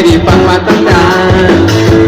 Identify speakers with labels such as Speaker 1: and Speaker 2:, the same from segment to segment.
Speaker 1: Di 爸妈当然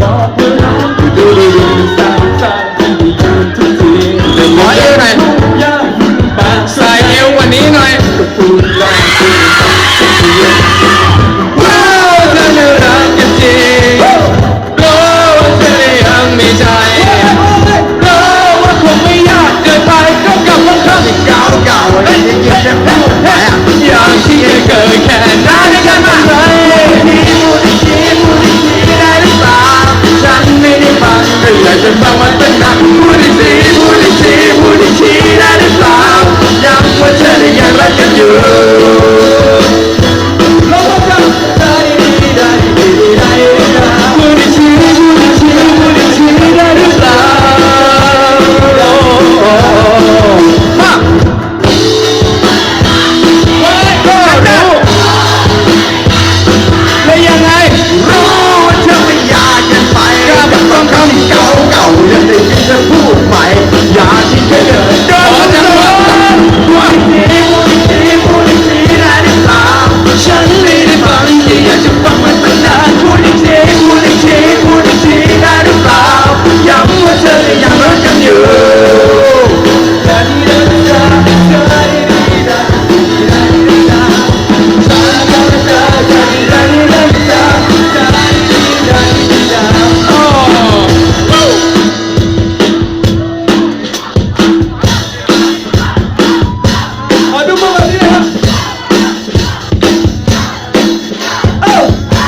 Speaker 1: ขอเอวหน่อยใส่เอวกว่านี้หน่อยว้าวเธอน่ารักจริงว่าเธอยังมีใจว่าคงไม่ยากเกินไปก็กลับมาครั้งก่าๆก่างเน nothing, not doing anything.